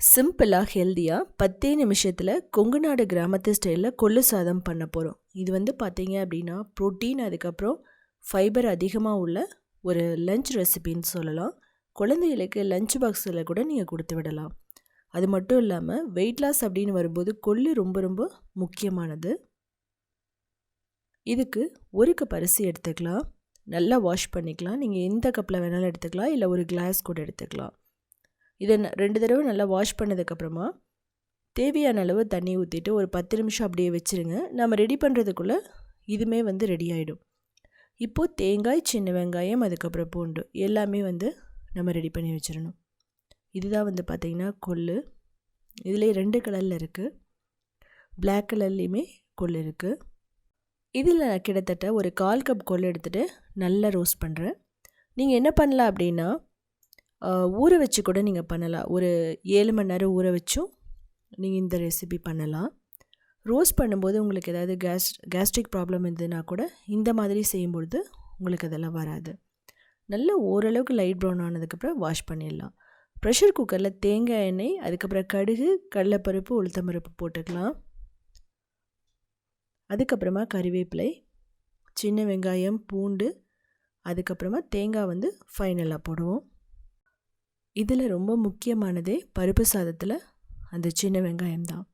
சிம்பிளாக ஹெல்த்தியாக பத்தே நிமிஷத்தில் கொங்குநாடு கிராமத்து ஸ்டைலில் கொள்ளு சாதம் பண்ண போகிறோம் இது வந்து பார்த்தீங்க அப்படின்னா ப்ரோட்டீன் அதுக்கப்புறம் ஃபைபர் அதிகமாக உள்ள ஒரு லஞ்ச் ரெசிபின்னு சொல்லலாம். குழந்தைகளுக்கு லஞ்ச் பாக்ஸில் கூட நீங்கள் கொடுத்து விடலாம். அது மட்டும் இல்லாமல் வெயிட் லாஸ் அப்படின்னு வரும்போது கொள்ளு ரொம்ப ரொம்ப முக்கியமானது. இதுக்கு ஒரு கப் அரிசி எடுத்துக்கலாம். நல்லா வாஷ் பண்ணிக்கலாம். நீங்கள் எந்த கப்பில் வேணாலும் எடுத்துக்கலாம். இல்லை ஒரு கிளாஸ் கூட எடுத்துக்கலாம். இதை ரெண்டு தடவை நல்லா வாஷ் பண்ணதுக்கப்புறமா தேவையான அளவு தண்ணி ஊற்றிட்டு ஒரு பத்து நிமிஷம் அப்படியே வச்சுருங்க. நம்ம ரெடி பண்ணுறதுக்குள்ளே இதுவுமே வந்து ரெடி ஆகிடும் இப்போது தேங்காய் சின்ன வெங்காயம் அதுக்கப்புறம் பூண்டு எல்லாமே வந்து நம்ம ரெடி பண்ணி வச்சிடணும் இதுதான் வந்து பார்த்திங்கன்னா கொள்ளு. இதில் ரெண்டு கலரில் இருக்குது பிளாக் கலர்லேயுமே கொள்ளு இருக்குது இதில் நான் கிட்டத்தட்ட ஒரு கால் கப் கொள்ளு எடுத்துகிட்டு நல்லா ரோஸ்ட் பண்ணுறேன் நீங்கள் என்ன பண்ணலாம் அப்படின்னா ஊற வச்சு கூட நீங்கள் பண்ணலாம். ஒரு ஏழு மணி நேரம் ஊற வச்சும் நீங்கள் இந்த ரெசிபி பண்ணலாம். ரோஸ்ட் பண்ணும்போது உங்களுக்கு ஏதாவது கேஸ் கேஸ்ட்ரிக் ப்ராப்ளம் இருந்ததுன்னா கூட இந்த மாதிரி செய்யும்பொழுது உங்களுக்கு அதெல்லாம் வராது. நல்ல ஓரளவுக்கு லைட் ப்ரௌன் ஆனதுக்கப்புறம் வாஷ் பண்ணிடலாம். ப்ரெஷர் குக்கரில் தேங்காய் எண்ணெய் அதுக்கப்புறம் கடுகு கடலைப்பருப்பு உளுத்தம்பருப்பு போட்டுக்கலாம். அதுக்கப்புறமா கறிவேப்பிலை சின்ன வெங்காயம் பூண்டு அதுக்கப்புறமா தேங்காய் வந்து ஃபைனலாக போடுவோம். இதில் ரொம்ப முக்கியமானதே பருப்பு சாதத்தில் அந்த சின்ன வெங்காயம் தான்.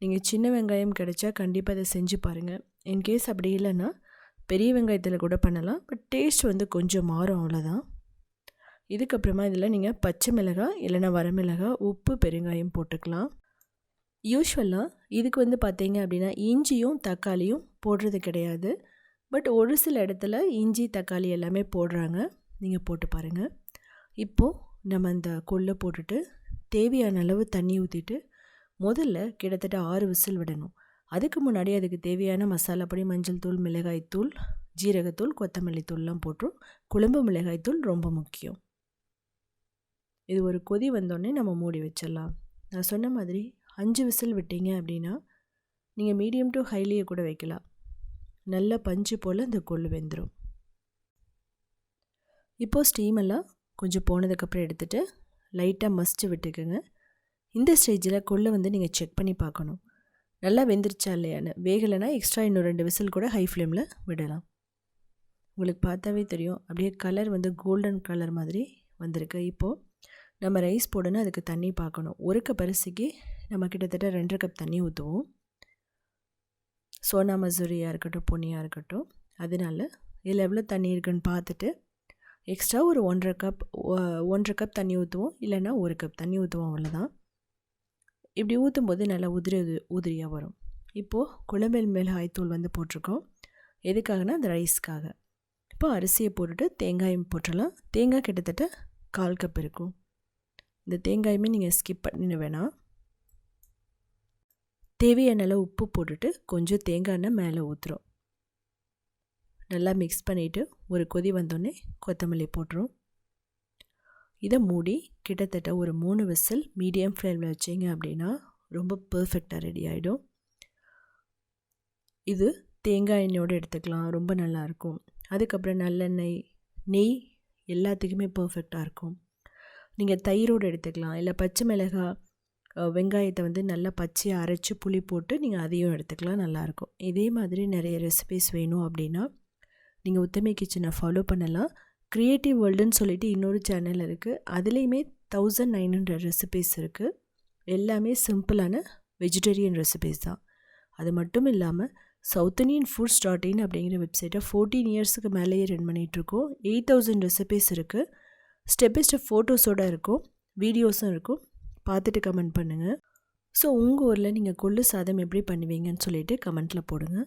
நீங்கள் சின்ன வெங்காயம் கிடைச்சா கண்டிப்பாக அதை செஞ்சு பாருங்கள் இன்கேஸ் அப்படி இல்லைன்னா பெரிய வெங்காயத்தில் கூட பண்ணலாம். பட் டேஸ்ட் வந்து கொஞ்சம் மாறும் அவ்வளோதான் இதுக்கப்புறமா இதில் நீங்கள் பச்சை மிளகாய் இல்லைன்னா வரமிளகாய் உப்பு பெருங்காயம் போட்டுக்கலாம். யூஸ்வலாக இதுக்கு வந்து பார்த்தீங்க அப்படின்னா இஞ்சியும் தக்காளியும் போடுறது கிடையாது. பட் ஒரு சில இடத்துல இஞ்சி தக்காளி எல்லாமே போடுறாங்க. நீங்கள் போட்டு பாருங்கள் இப்போது நம்ம அந்த கொள்ளை போட்டுட்டு தேவையான அளவு தண்ணி ஊற்றிட்டு முதல்ல கிட்டத்தட்ட ஆறு விசில் விடணும். அதுக்கு முன்னாடி அதுக்கு தேவையான மசாலாப்பொடி மஞ்சள் தூள் மிளகாய் தூள் ஜீரகத்தூள் கொத்தமல்லி தூள்லாம் போட்டுரும் குழம்பு மிளகாய் தூள் ரொம்ப முக்கியம். இது ஒரு கொதி வந்தோடனே நம்ம மூடி வச்சிடலாம். நான் சொன்ன மாதிரி அஞ்சு விசில் விட்டீங்க அப்படின்னா நீங்கள் மீடியம் டு ஹைலியே கூட வைக்கலாம். நல்ல பஞ்சு போல் அந்த கொள்ளு வெந்துடும் இப்போது ஸ்டீமெல்லாம் கொஞ்சம் போனதுக்கப்புறம் எடுத்துகிட்டு லைட்டாக மஸ்ட்டு விட்டுக்குங்க. இந்த ஸ்டேஜில் கொள்ளை வந்து நீங்கள் செக் பண்ணி பார்க்கணும். நல்லா வெந்துருச்சா இல்லையான்னு. வேகலைன்னா எக்ஸ்ட்ரா இன்னும் ரெண்டு விசில் கூட ஹை ஃப்ளேமில் விடலாம். உங்களுக்கு பார்த்தாவே தெரியும். அப்படியே கலர் வந்து கோல்டன் கலர் மாதிரி வந்திருக்கு. இப்போது நம்ம ரைஸ் போடணும். அதுக்கு தண்ணி பார்க்கணும். ஒரு கப் அரிசிக்கு நம்ம கிட்டத்தட்ட ரெண்டரை கப் தண்ணி ஊற்றுவோம் சோனா மசூரியாக இருக்கட்டும் பொன்னியாக இருக்கட்டும். அதனால இதில் எவ்வளோ தண்ணி இருக்குன்னு பார்த்துட்டு எக்ஸ்ட்ரா ஒரு ஒன்றரை கப் ஒன்றரை கப் தண்ணி ஊற்றுவோம் இல்லைன்னா ஒரு கப் தண்ணி ஊற்றுவோம் அவ்வளோதான் இப்படி ஊற்றும் போது நல்லா உதிரி உதிரியாக வரும். இப்போது குழம்பேல் மிளகாய் தூள் வந்து போட்டிருக்கோம். எதுக்காகனா அந்த ரைஸ்க்காக இப்போ அரிசியை போட்டுட்டு தேங்காயும் போட்டுடலாம். தேங்காய் கிட்டத்தட்ட கால் கப் இருக்கும். இந்த தேங்காயுமே நீங்கள் ஸ்கிப் பண்ணிட வேணாம். தேவையான அளவு உப்பு போட்டுட்டு கொஞ்சம் தேங்காய் எண்ணெய் மேலே ஊற்றுறோம் நல்லா மிக்ஸ் பண்ணிவிட்டு ஒரு கொதி வந்தோடனே கொத்தமல்லி போட்டுரும். இதை மூடி கிட்டத்தட்ட ஒரு மூணு விசில் மீடியம் ஃப்ளேமில் வச்சிங்க அப்படின்னா ரொம்ப பர்ஃபெக்டாக ரெடி ஆகிடும் இது தேங்காய் எண்ணெயோடு எடுத்துக்கலாம் ரொம்ப நல்லாயிருக்கும் அதுக்கப்புறம் நல்லெண்ணெய் நெய் எல்லாத்துக்குமே பர்ஃபெக்டாக இருக்கும். நீங்கள் தயிரோடு எடுத்துக்கலாம் இல்லை பச்சை மிளகாய் வெங்காயத்தை வந்து நல்லா பச்சையாக அரைச்சி புளி போட்டு நீங்கள் அதையும் எடுத்துக்கலாம் நல்லாயிருக்கும் இதே மாதிரி நிறைய ரெசிபிஸ் வேணும் அப்படின்னா நீங்கள் உத்தமி கிச்சனை ஃபாலோ பண்ணலாம். க்ரியேட்டிவ் வேர்ல்டுன்னு சொல்லிட்டு இன்னொரு சேனல் இருக்குது அதுலேயுமே தௌசண்ட் நைன் ஹண்ட்ரட் ரெசிபீஸ் இருக்குது எல்லாமே சிம்பிளான வெஜிடேரியன் ரெசிபீஸ் தான். அது மட்டும் இல்லாமல் south Indian foods dot in அப்படிங்கிற வெப்சைட்டை ஃபோர்டீன் இயர்ஸுக்கு மேலேயே ரன் பண்ணிகிட்ருக்கோம் எயிட் தௌசண்ட் ரெசிபீஸ் இருக்குது ஸ்டெப் பை ஸ்டெப் ஃபோட்டோஸோடு இருக்கும். வீடியோஸும் இருக்கும். பார்த்துட்டு கமெண்ட் பண்ணுங்கள் ஸோ உங்கள் ஊரில் நீங்கள் கொள்ளு சாதம் எப்படி பண்ணுவீங்கன்னு சொல்லிவிட்டு கமெண்ட்டில் போடுங்க.